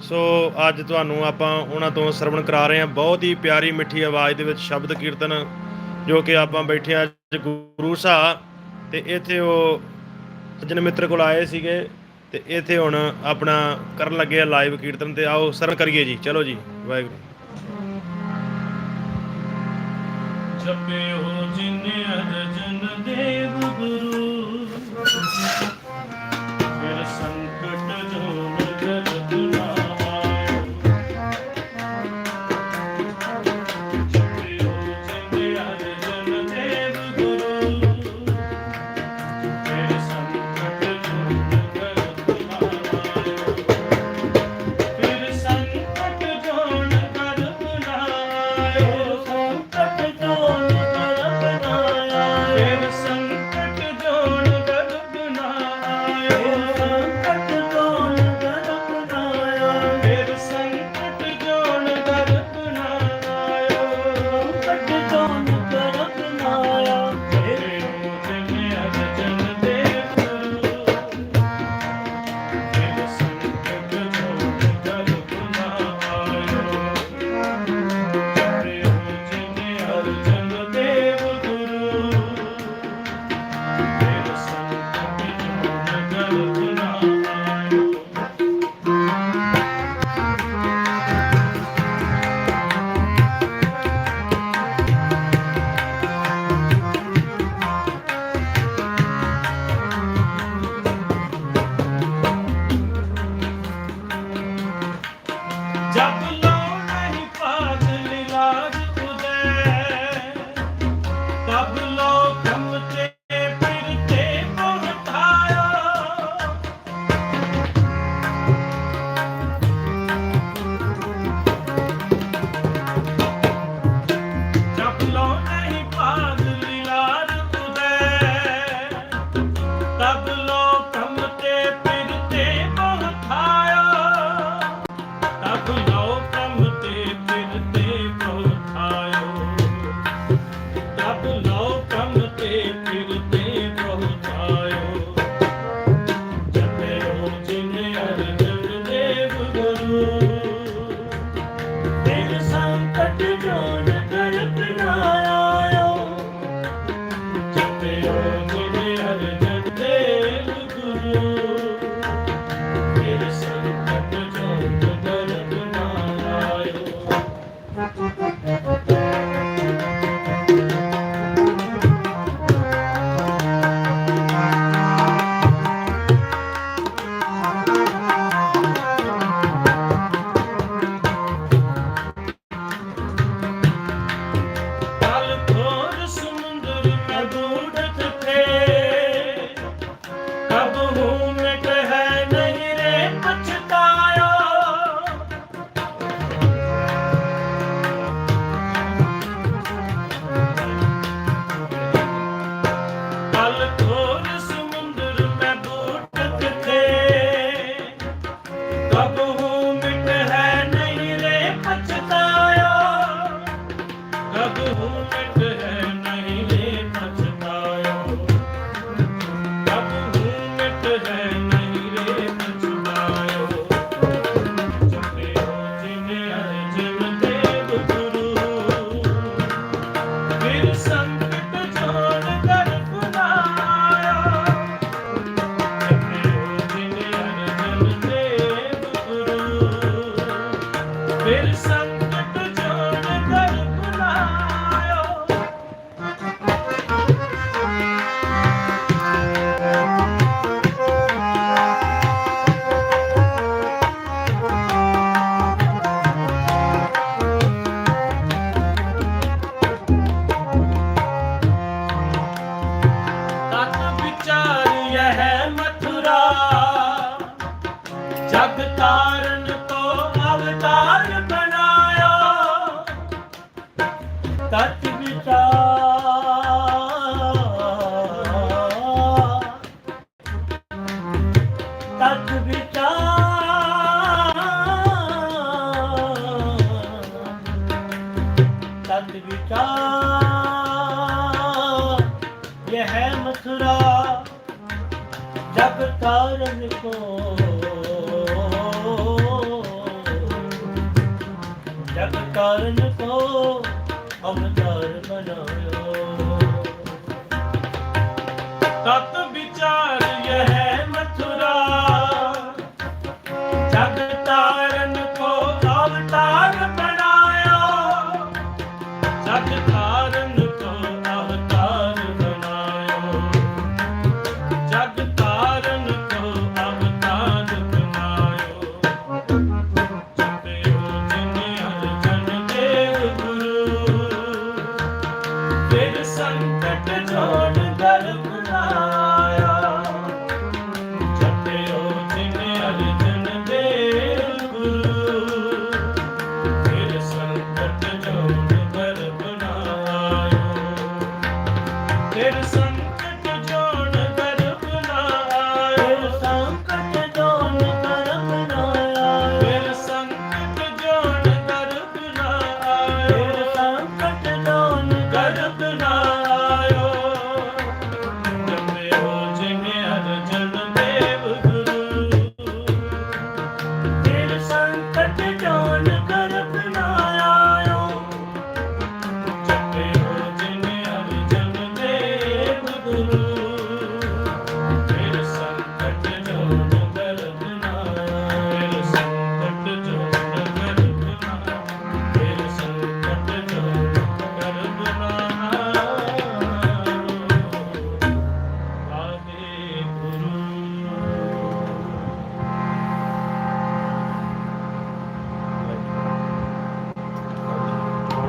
ਸੋ ਅੱਜ ਤੁਹਾਨੂੰ ਆਪਾਂ ਉਹਨਾਂ ਤੋਂ ਸਰਵਣ ਕਰਾ ਰਹੇ ਹਾਂ। ਬਹੁਤ ਹੀ ਪਿਆਰੀ ਮਿੱਠੀ ਆਵਾਜ਼ ਦੇ ਵਿੱਚ ਸ਼ਬਦ ਕੀਰਤਨ ਜੋ ਕਿ ਆਪਾਂ ਬੈਠੇ ਅੱਜ ਗੁਰੂ ਸਾਹਿਬ ਤੇ ਇੱਥੇ ਉਹ ਸੱਜਣ ਮਿੱਤਰ ਕੋਲ ਆਏ ਸੀਗੇ ਤੇ ਇੱਥੇ ਹੁਣ ਆਪਣਾ ਕਰਨ ਲੱਗੇ ਆ ਲਾਈਵ ਕੀਰਤਨ ਤੇ ਆਓ ਸਰਵਣ ਕਰੀਏ ਜੀ। ਚਲੋ ਜੀ, ਵਾਹਿਗੁਰੂ। ਜਪੇ ਹੋ ਜਿਨੇ ਅਜ ਜਨ ਦੇਵ ਗੁਰੂ।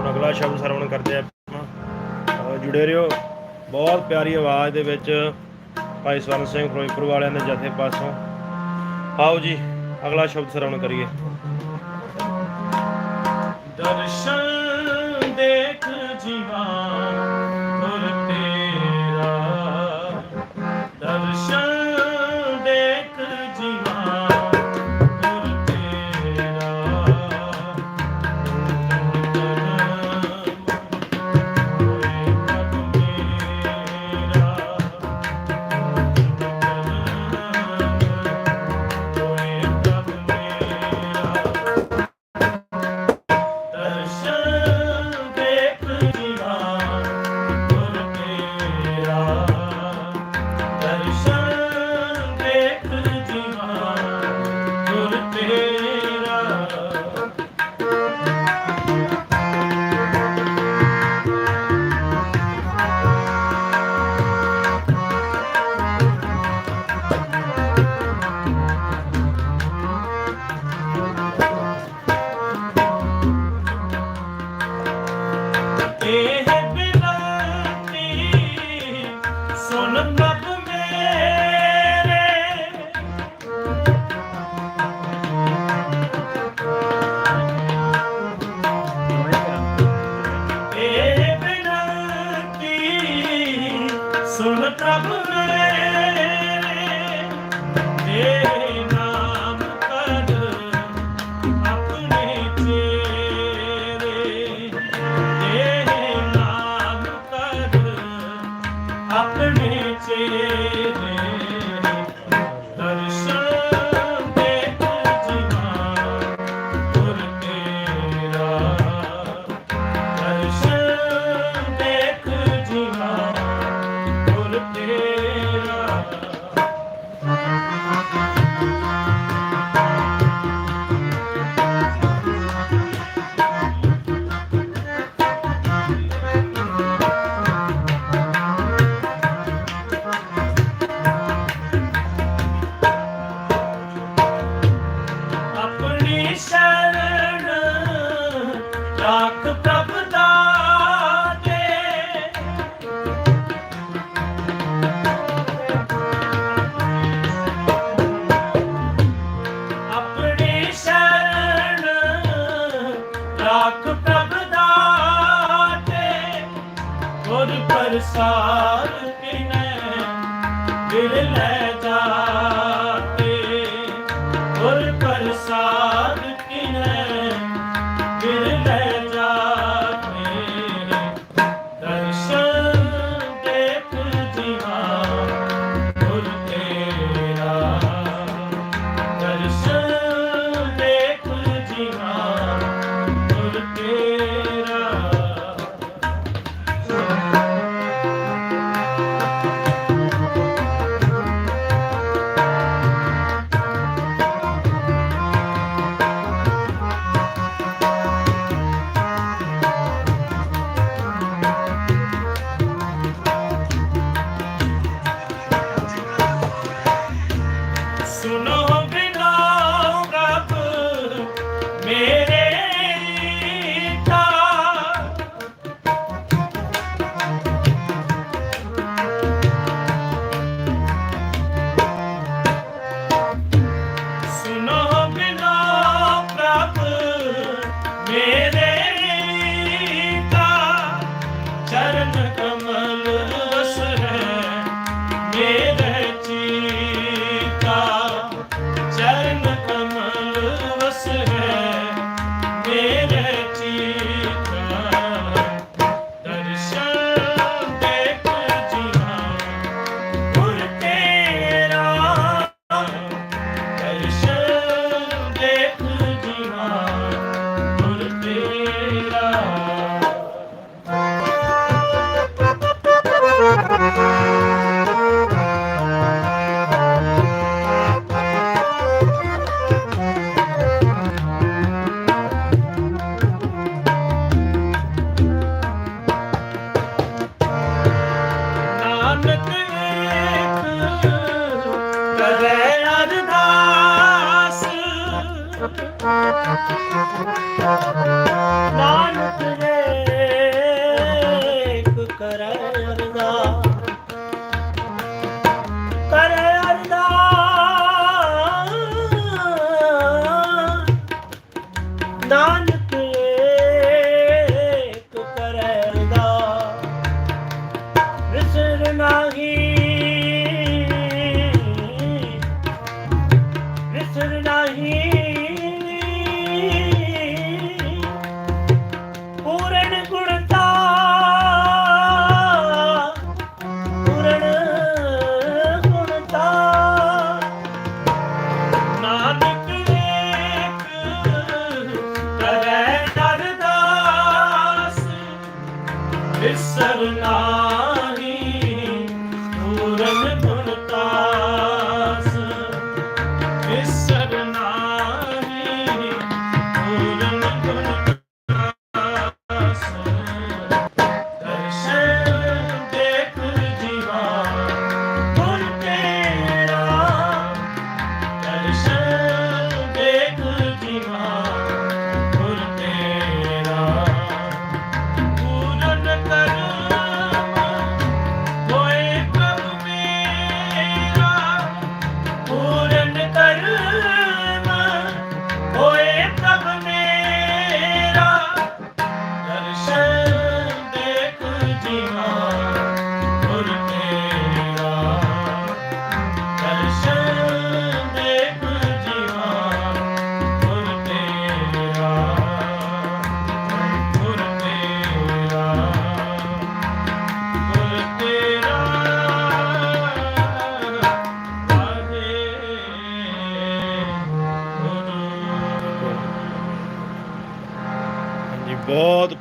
ਹੁਣ ਅਗਲਾ ਸ਼ਬਦ ਸਰਵਣ ਕਰਦੇ ਆਪਾਂ। ਜੁੜੇ ਰਹੋ। ਬਹੁਤ ਪਿਆਰੀ ਆਵਾਜ਼ ਦੇ ਵਿੱਚ ਭਾਈ ਸਵਰਨ ਸਿੰਘ ਫਿਰੋਜ਼ਪੁਰ ਵਾਲਿਆਂ ਦੇ ਜਥੇ ਪਾਸੋਂ। ਆਓ ਜੀ, ਅਗਲਾ ਸ਼ਬਦ ਸਰਵਣ ਕਰੀਏ। ਦਰਸ਼ਨ ਦੇਖ ਜੀਵਾ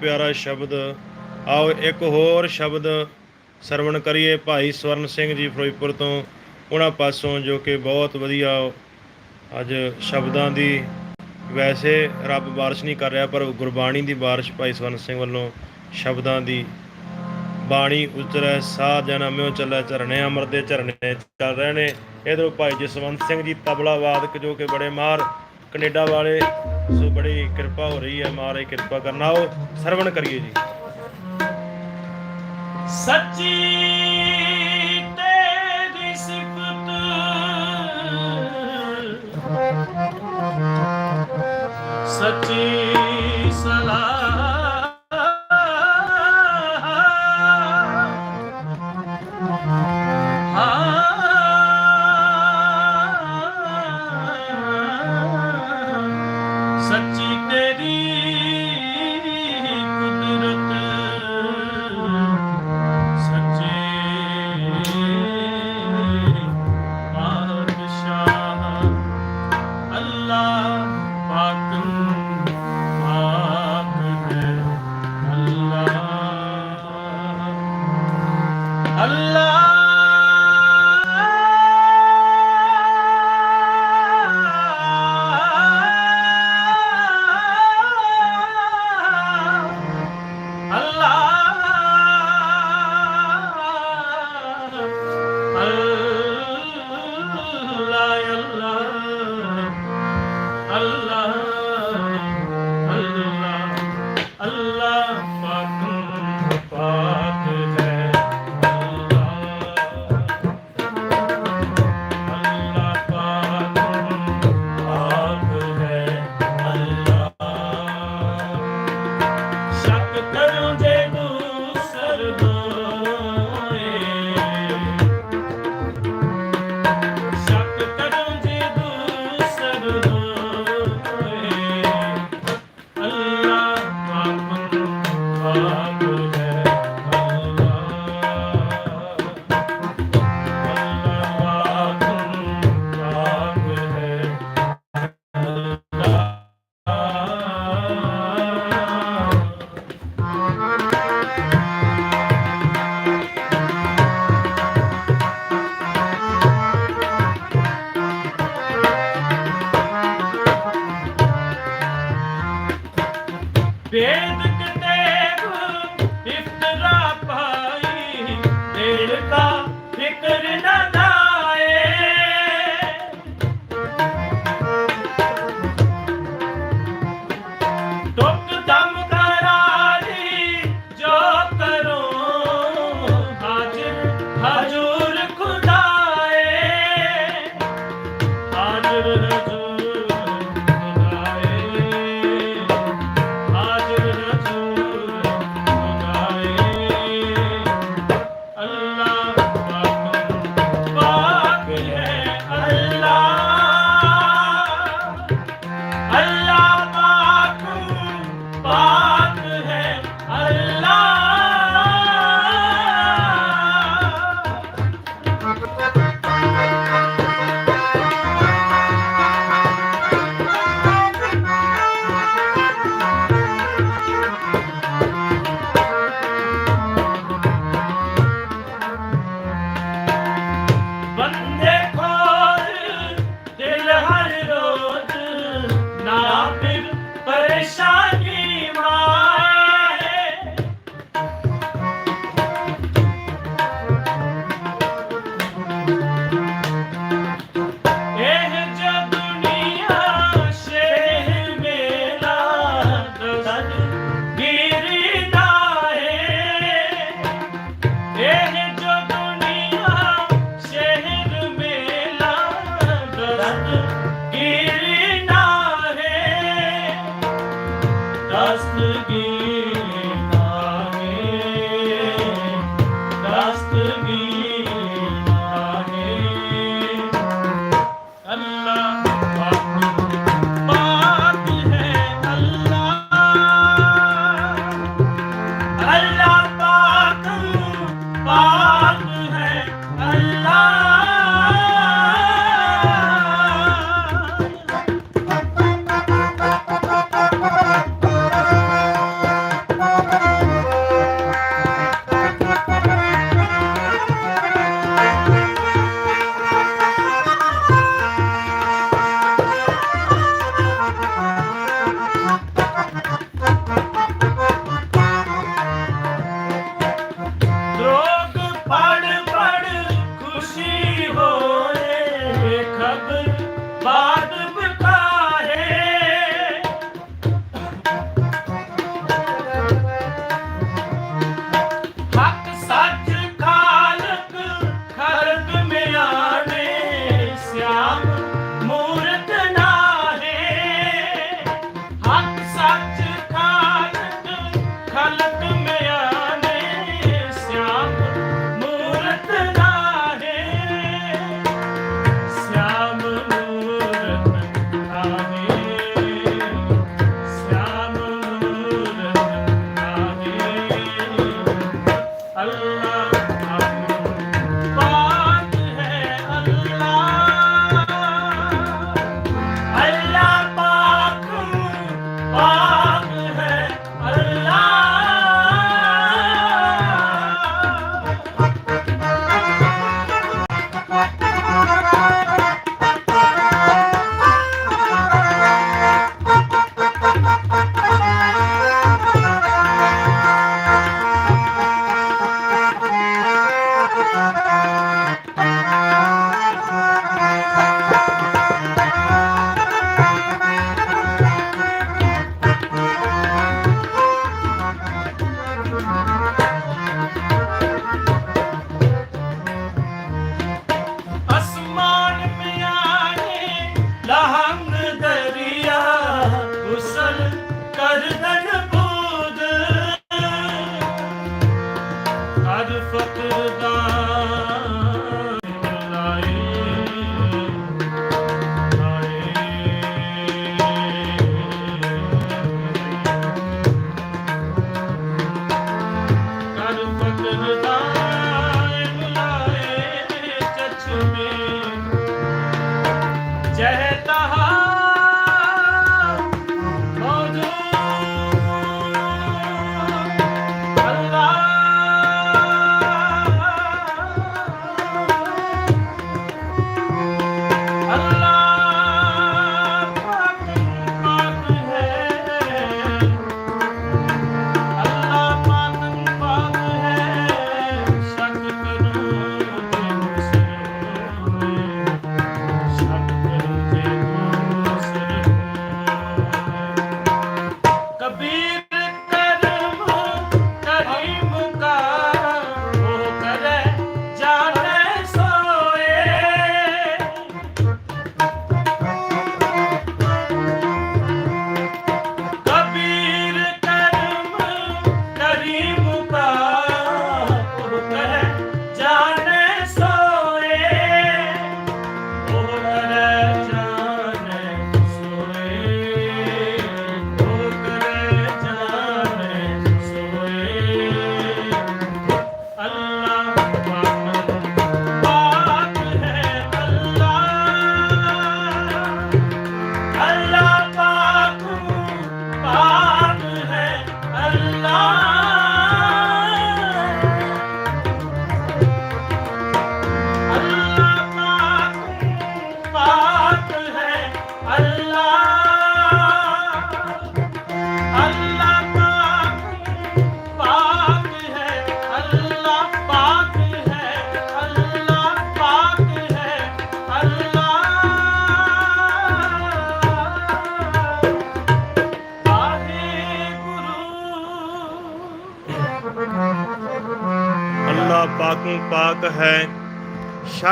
ਪਿਆਰਾ ਸ਼ਬਦ। ਆਓ ਇੱਕ ਹੋਰ ਸ਼ਬਦ ਸਰਵਣ ਕਰੀਏ ਭਾਈ ਸਵਰਨ ਸਿੰਘ ਜੀ ਫਿਰੋਜ਼ਪੁਰ ਤੋਂ। ਉਹਨਾਂ ਪਾਸੋਂ ਜੋ ਕਿ ਬਹੁਤ ਵਧੀਆ ਅੱਜ ਸ਼ਬਦਾਂ ਦੀ ਵੈਸੇ ਰੱਬ ਬਾਰਿਸ਼ ਨਹੀਂ ਕਰ ਰਿਹਾ, ਪਰ ਗੁਰਬਾਣੀ ਦੀ ਬਾਰਿਸ਼ ਭਾਈ ਸਵਰਨ ਸਿੰਘ ਵੱਲੋਂ ਸ਼ਬਦਾਂ ਦੀ ਬਾਣੀ ਉਚਰੈ ਸਾਹ ਜਨਮਿਓ ਚੱਲੇ, ਝਰਨੇ ਅਮਰ ਦੇ ਝਰਨੇ ਚੱਲ ਰਹੇ ਨੇ। ਇਧਰੋਂ ਭਾਈ ਜਸਵੰਤ ਸਿੰਘ ਜੀ ਤਬਲਾ ਵਾਦਕ ਜੋ ਕਿ ਬੜੇ ਮਾਰ ਕੈਨੇਡਾ ਵਾਲੇ, ਸੋ ਬੜੀ ਕਿਰਪਾ ਹੋ ਰਹੀ ਹੈ, ਮਹਾਰਾਜ ਕਿਰਪਾ ਕਰਨਾ। ਉਹ ਸਰਵਣ ਕਰੀਏ ਜੀ। ਸੱਚੀ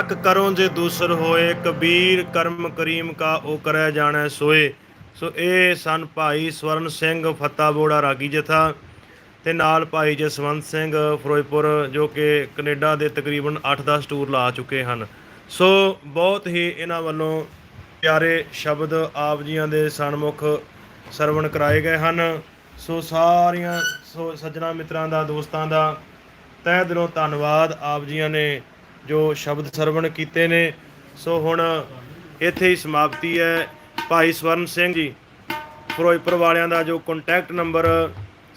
ਸ਼ੱਕ ਕਰੋ ਜੇ ਦੂਸਰ ਹੋਏ, ਕਬੀਰ ਕਰਮ ਕਰੀਮ ਕਾ ਉਹ ਕਰੈ ਜਾਣੈ ਸੋਏ। ਸੋ ਇਹ ਸਨ ਭਾਈ ਸਵਰਨ ਸਿੰਘ ਫੱਤਾਬੋੜਾ ਰਾਗੀ ਜਥਾ ਤੇ ਨਾਲ ਭਾਈ ਜਸਵੰਤ ਸਿੰਘ ਫਿਰੋਜ਼ਪੁਰ, ਜੋ ਕਿ ਕੈਨੇਡਾ ਦੇ ਤਕਰੀਬਨ 8-10 ਟੂਰ ਲਾ ਚੁੱਕੇ ਹਨ। ਸੋ ਬਹੁਤ ਹੀ ਇਹਨਾਂ ਵੱਲੋਂ ਪਿਆਰੇ ਸ਼ਬਦ ਆਪ ਜੀਆਂ ਦੇ ਸਨਮੁਖ ਸਰਵਣ ਕਰਾਏ ਗਏ ਹਨ। ਸੋ ਸਾਰੀਆਂ ਸੋ ਸੱਜਣਾ ਮਿੱਤਰਾਂ ਦਾ, ਦੋਸਤਾਂ ਦਾ ਤਹਿ ਦਿਲੋਂ ਧੰਨਵਾਦ ਆਪ ਜੀਆਂ ਨੇ। ਜੋ ਸ਼ਬਦ ਸਰਵਣ ਕੀਤੇ ਨੇ ਸੋ ਹੁਣ ਇੱਥੇ ਹੀ ਸਮਾਪਤੀ ਹੈ ਭਾਈ ਸਵਰਨ ਸਿੰਘ ਜੀ। ਫਿਰੋਜ਼ਪੁਰ ਵਾਲਿਆਂ ਦਾ ਜੋ ਕੰਟੈਕਟ ਨੰਬਰ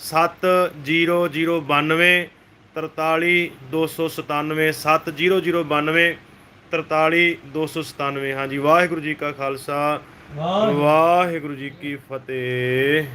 7092 43297 70092 43297 ਹਾਂਜੀ ਵਾਹਿਗੁਰੂ ਜੀ ਕਾ ਖਾਲਸਾ ਵਾਹ ਵਾਹਿਗੁਰੂ ਜੀ ਕੀ ਫਤਿਹ।